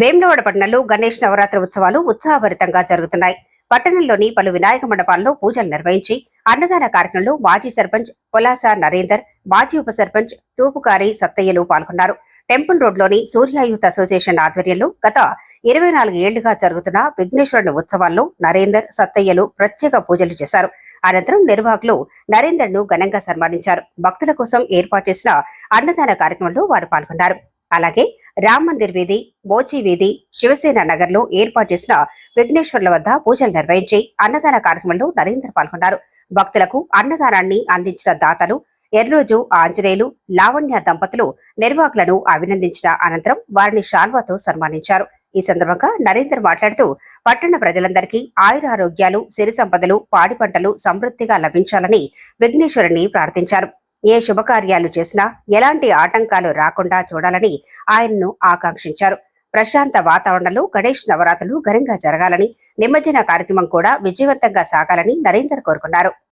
వేములవాడ పట్టణంలో గణేష్ నవరాత్రి ఉత్సవాలు ఉత్సాహభరితంగా జరుగుతున్నాయి. పట్టణంలోని పలు వినాయక మండపాల్లో పూజలు నిర్వహించి అన్నదాన కార్యక్రమంలో మాజీ సర్పంచ్ పొలాస నరేందర్ మాజీ ఉప సర్పంచ్ తూపుకారి సత్తయ్యలు పాల్గొన్నారు. టెంపుల్ రోడ్లోని సూర్య యూత్ అసోసియేషన్ ఆధ్వర్యంలో గత ఇరవై నాలుగు ఏళ్ళుగా జరుగుతున్న విఘ్నేశ్వరుని ఉత్సవాల్లో నరేందర్ సత్తయ్యలు ప్రత్యేక పూజలు చేశారు. అనంతరం నిర్వాహకులు నరేందర్ను ఘనంగా సన్మానించారు. భక్తుల కోసం ఏర్పాటు చేసిన అన్నదాన కార్యక్రమంలో వారు పాల్గొన్నారు. అలాగే రామ్ మందిర్ వీధి బోచి వీధి శివసేన నగర్లో ఏర్పాటు చేసిన విఘ్నేశ్వర్ల వద్ద పూజలు నిర్వహించి అన్నదాన కార్యక్రమంలో నరేందర్ పాల్గొన్నారు. భక్తులకు అన్నదానాన్ని అందించిన దాతలు ఎర్రోజు ఆంజనేయులు లావణ్య దంపతులు నిర్వాహకులను అభినందించిన అనంతరం వారిని శాల్వాతో సన్మానించారు. ఈ సందర్భంగా నరేందర్ మాట్లాడుతూ పట్టణ ప్రజలందరికీ ఆయురారోగ్యాలు సిరి సంపదలు పాడి పంటలు సమృద్ధిగా లభించాలని విఘ్నేశ్వరుని ప్రార్థించారు. ఏ శుభకార్యాలు చేసినా ఎలాంటి ఆటంకాలు రాకుండా చూడాలని ఆయన్ను ఆకాంక్షించారు. ప్రశాంత వాతావరణంలో గణేష్ నవరాత్రులు ఘనంగా జరగాలని నిమజ్జన కార్యక్రమం కూడా విజయవంతంగా సాగాలని నరేందర్ కోరుకున్నారు.